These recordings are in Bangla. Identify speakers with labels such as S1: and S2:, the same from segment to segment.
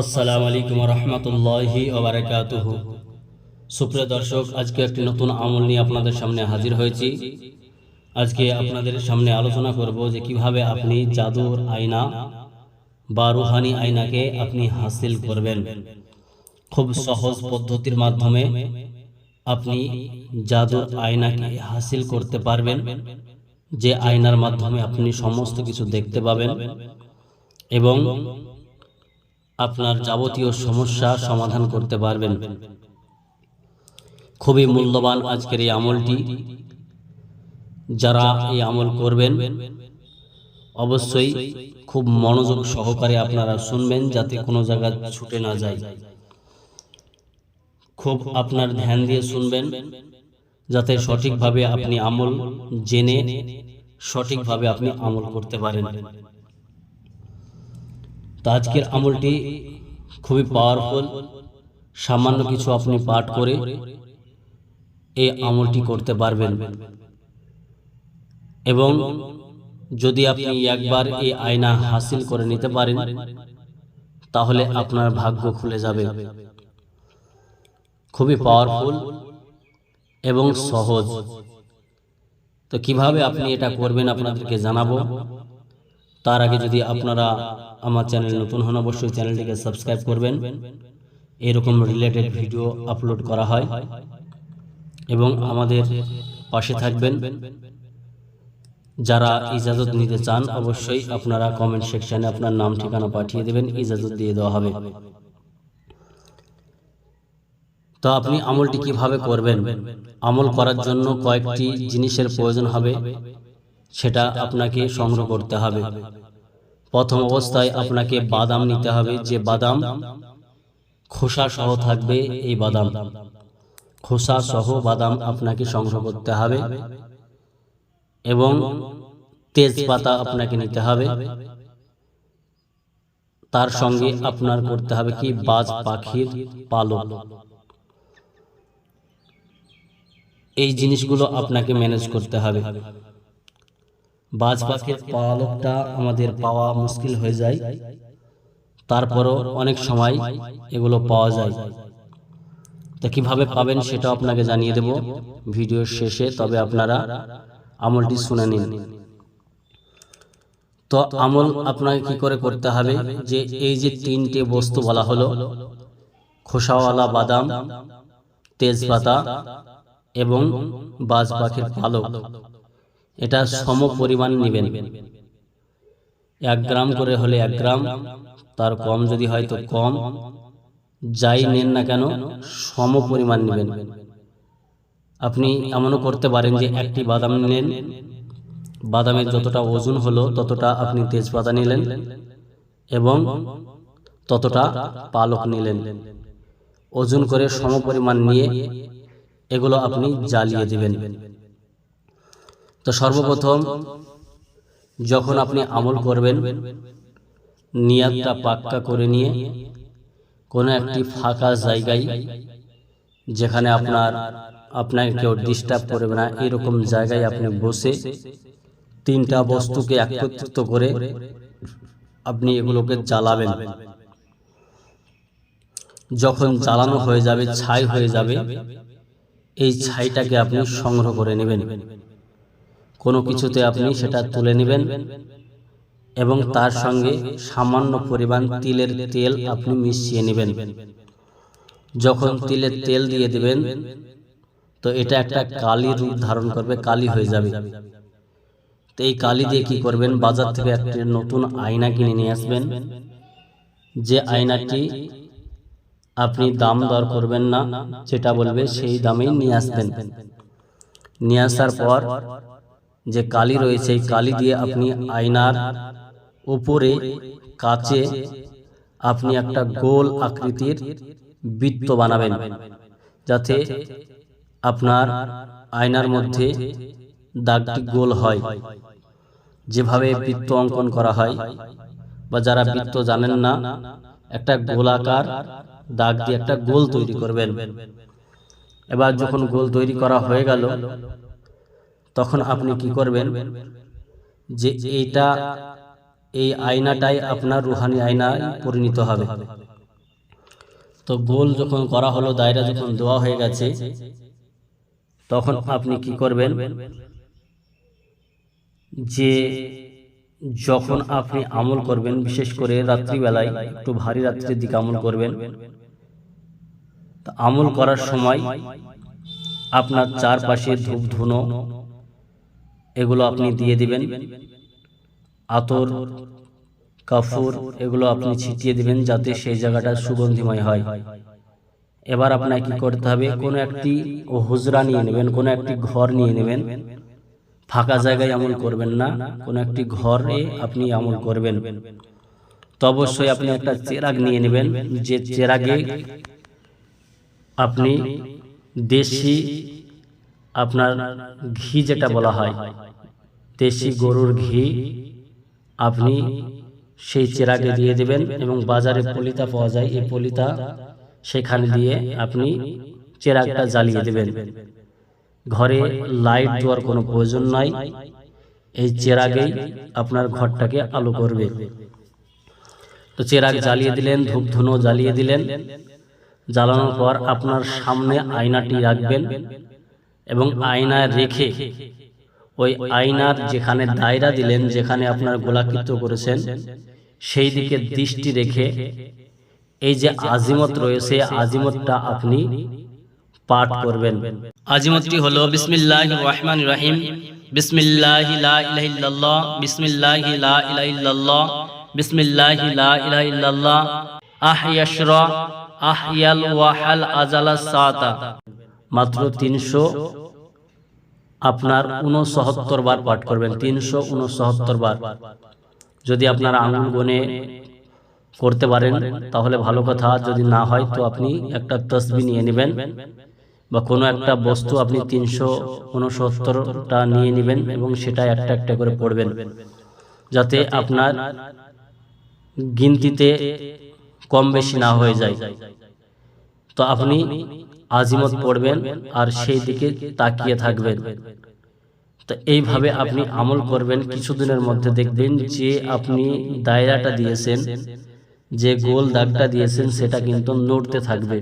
S1: আসসালামু আলাইকুম রহমতুল্লাহি ওবরাকাতুহু। সুপ্রিয় দর্শক, আজকে একটি নতুন আমল নিয়ে আপনাদের সামনে হাজির হয়েছি। আজকে আপনাদের সামনে আলোচনা করব যে কীভাবে আপনি জাদুর আয়না বা রুহানি আয়নাকে আপনি হাসিল করবেন। খুব সহজ পদ্ধতির মাধ্যমে আপনি জাদুর আয়নাকে হাসিল করতে পারবেন, যে আয়নার মাধ্যমে আপনি সমস্ত কিছু দেখতে পাবেন এবং আপনার যাবতীয় সমস্যা সমাধান করতে পারবেন। খুবই মূল্যবান আজকের এই আমলটি। যারা এই আমল করবেন অবশ্যই খুব মনোযোগ সহকারে আপনারা শুনবেন যাতে কোনো জায়গা ছুটে না যায়। খুব আপনার ধ্যান দিয়ে শুনবেন যাতে সঠিকভাবে আপনি আমল জেনে সঠিকভাবে আপনি আমল করতে পারেন। তো আজকের আমলটি খুবই পাওয়ারফুল সামান্য কিছু আপনি পাঠ করে এই আমলটি করতে পারবেন। এবং যদি আপনি একবার এই আয়না হাসিল করে নিতে পারেন তাহলে আপনার ভাগ্য খুলে যাবে। খুবই পাওয়ারফুল এবং সহজ। তো কীভাবে আপনি এটা করবেন আপনাদেরকে জানাব? তার আগে যদি আপনারা আমার চ্যানেল নতুন হন, অবশ্যই চ্যানেলটিকে সাবস্ক্রাইব করবেন। এরকম রিলেটেড ভিডিও আপলোড করা হয়। এবং আমাদের পাশে থাকবেন। যারা ইজাজত নিতে চান, অবশ্যই আপনারা কমেন্ট সেকশনে আপনার নাম, ঠিকানা পাঠিয়ে দেবেন। ইজাজত দিয়ে দেওয়া হবে। তো আপনি আমলটি কীভাবে করবেন? আমল করার জন্য কয়েকটি জিনিসের প্রয়োজন হবে। সেটা আপনাকে সংগ্রহ করতে হবে। প্রথম অবস্থায় আপনাকে বাদাম নিতে হবে যে বাদাম খোসা সহ থাকবে এই বাদাম। খোসা সহ বাদাম আপনাকে সংগ্রহ করতে হবে এবং তেজপাতা আপনাকে নিতে হবে। তার সঙ্গে আপনার করতে হবে কি? বাজ পাখির পালক। এই জিনিসগুলো আপনাকে ম্যানেজ করতে হবে। বাজ পাখির পালকটা আমাদের পাওয়া মুশকিল হয়ে যায়। তারপরও অনেক সময় এগুলো পাওয়া যায়। তা কীভাবে পাবেন সেটা আপনাকে জানিয়ে দেব ভিডিওর শেষে, তবে আপনারা আমলটি শুনে নিন। তো আমল আপনাকে কি করে করতে হবে যে এই যে তিনটে বস্তু বলা হলো, খোসাওয়ালা বাদাম, তেজপাতা এবং বাজ পাখির পালক এটা সম পরিমাণ নেবেন। এক গ্রাম করে হলে এক গ্রাম তার কম যদি হয় তো কম। যাই নেন না কেন সম পরিমাণ নেবেন। আপনি এমনও করতে পারেন যে একটি বাদাম নিলেন বাদামের যতটা ওজন হলো ততটা আপনি তেজপাতা নিলেন এবং ততটা পালক নিলেন। ওজন করে সম পরিমাণ নিয়ে এগুলো আপনি জ্বালিয়ে দিবেন। তো সর্বপ্রথম যখন আপনি আমল করবেন, নিয়াতটা পাক্কা করে নিয়ে কোনো একটি ফাঁকা জায়গায় যেখানে আপনার, আপনাকে কেউ ডিস্টার্ব করবে না, এরকম জায়গায় আপনি বসে তিনটা বস্তুকে একত্রিত করে আপনি এগুলোকে জ্বালাবেন। যখন জ্বালানো হয়ে যাবে, ছাই হয়ে যাবে, এই ছাইটাকে আপনি সংগ্রহ করে নেবেন। কোনো কিছুতে আপনি সেটা তুলে নেবেন এবং তার সঙ্গে সামান্য পরিমাণ তিলের তেল আপনি মিশিয়ে নেবেন। যখন তিলের তেল দিয়ে দেবেন, তো এটা একটা কালি রূপ ধারণ করবে, কালি হয়ে যাবে। তো এই কালি দিয়ে কি করবেন? বাজার থেকে একটি নতুন আয়না কিনে নিয়ে আসবেন। যে আয়নাটি আপনি দাম দর করবেন না যেটা বলবে সেই দামেই নিয়ে আসবেন। নিয়ে আসার পর যে কালি রয়েছে, এই কালি দিয়ে আপনি আয়নার উপরে, কাচে আপনি একটা গোল আকৃতির বৃত্ত বানাবেন, যাতে আপনার আয়নার মধ্যে দাগটি গোল হয়। যেভাবে বৃত্ত অঙ্কন করা হয়, বা যারা বৃত্ত জানেন না, একটা গোলাকার দাগ দিয়ে একটা গোল তৈরি করবেন। এবার যখন গোল তৈরি করা হয়ে গেল তখন আপনি কি করবেন? যে এইটা, এই আয়নাটাই আপনার রুহানি আয়নায় পরিণত হবে। তো গোল যখন করা হলো, দায়রা যখন দেওয়া হয়ে গেছে, তখন আপনি কি করবেন? যে যখন আপনি আমল করবেন, বিশেষ করে রাত্রিবেলায় একটু ভারী রাত্রির দিকে আমল করবেন আমল করার সময় আপনার চারপাশে ধূপ ধুনো এগুলো আপনি দিয়ে দিবেন। আতর কাফুর এগুলো আপনি ছিটিয়ে দিবেন যাতে সেই জায়গাটা সুগন্ধিময় হয়। এবার আপনাকে কি করতে হবে কোনো একটি হুজরা নিয়ে নেবেন কোনো একটি ঘর নিয়ে নেবেন। ফাঁকা জায়গায় আমল করবেন না কোনো একটি ঘরে আপনি আমল করবেন। তো অবশ্যই আপনি একটা চেরাগ নিয়ে নেবেন যে চেরাগে আপনি দেশি আপনার ঘি যেটা বলা হয়, দেশি গরুর ঘি, আপনি সেই চেরাগে দিয়ে দেবেন এবং বাজারে পলিতা পাওয়া যায়, এই পলিতা সেখানে দিয়ে আপনি চেরাগটা জ্বালিয়ে দেবেন। ঘরে লাইট দেওয়ার কোনো প্রয়োজন নাই, এই চেরাগেই আপনার ঘরটাকে আলো করবে। তো চেরাগ জ্বালিয়ে দিলেন, ধূপ ধুনো জ্বালিয়ে দিলেন, জ্বালানোর পর আপনার সামনে আয়নাটি রাখবেন। এবং আয়নায় রেখে ওই আয়নার যেখানে দায়রা দিলেন যেখানে আপনার গোলাকৃত করেছেন সেই দিকে দৃষ্টি রেখে এই যে আজিমত রয়েছে আজিমতটা আপনি পাঠ করবেন। আজিমতটি হলো বিসমিল্লাহ রহমান রহিম। বিসমিল্লাহ বিসমিল্লাহ বিসমিল্লাহ লা ইলাহা ইল্লাল্লাহ। আহইয়াশরা আহইয়াল ওয়াহাল আজালা সাতা। মাত্র তিনশো আপনার উনসত্তর বার পাঠ করবেন, তিনশো উনসত্তর বার। যদি আপনার আঙুল গনে করতে পারেন, তাহলে ভালো কথা, যদি না হয় তো আপনি একটা তসবি নিয়ে নেবেন বা কোনো একটা বস্তু আপনি তিনশো উনসত্তরটা নিয়ে নেবেন এবং সেটা একটা একটা করে পড়বেন, যাতে আপনার গিনতিতে কম বেশি না হয়ে যায়। তো আপনি আজিমত পড়বেন আর সেই দিকে তাকিয়ে থাকবেন। তো এইভাবে আপনি আমল করবেন কিছুদিনের মধ্যে। দেখবেন যে আপনি দায়রাটা দিয়েছেন যে গোল দাগটা দিয়েছেন সেটা কিন্তু নড়তে থাকবে।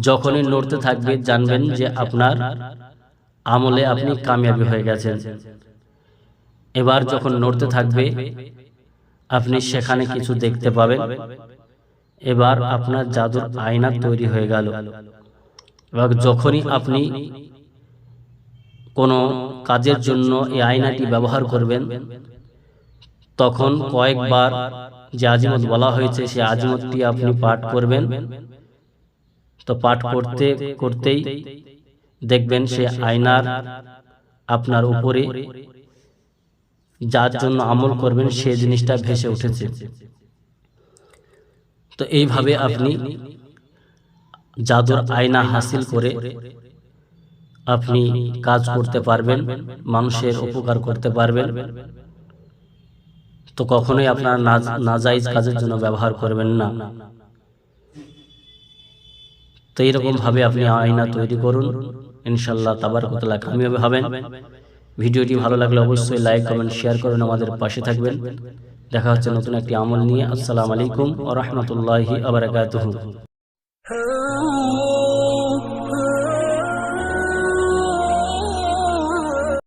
S1: যখনই নড়তে থাকবে জানবেন যে আপনার আমলে আপনি কামিয়াবি হয়ে গেছেন। এবার যখন নড়তে থাকবে আপনি সেখানে কিছু দেখতে পাবেন। এবার আপনার জাদুর আয়না তৈরি হয়ে গেল। এবার যখনই আপনি কোনো কাজের জন্য এই আয়নাটি ব্যবহার করবেন তখন কয়েকবার যে আজিমত বলা হয়েছে সেই আজিমতটি আপনি পাঠ করবেন। তো পাঠ করতে করতেই দেখবেন সে আয়নার আপনার উপরে যার জন্য আমল করবেন সে জিনিসটা ভেসে উঠেছে। তো এইভাবে আপনি জাদুর আয়না হাসিল করে আপনি কাজ করতে পারবেন মানুষের উপকার করতে পারবেন। তো কখনোই আপনার নাজাইজ কাজের জন্য ব্যবহার করবেন না। তো এইরকম ভাবে আপনি আয়না তৈরি করুন। ইনশাল্লাহ তাবার কতলা কামিয়াবি হবেন। ভিডিওটি ভালো লাগলে অবশ্যই লাইক কমেন্ট শেয়ার করুন আমাদের পাশে থাকবেন। দেখা হচ্ছে নতুন একটি আমল নিয়ে। আসসালামু আলাইকুম ও রহমতুল্লাহি আবরাকাতুহু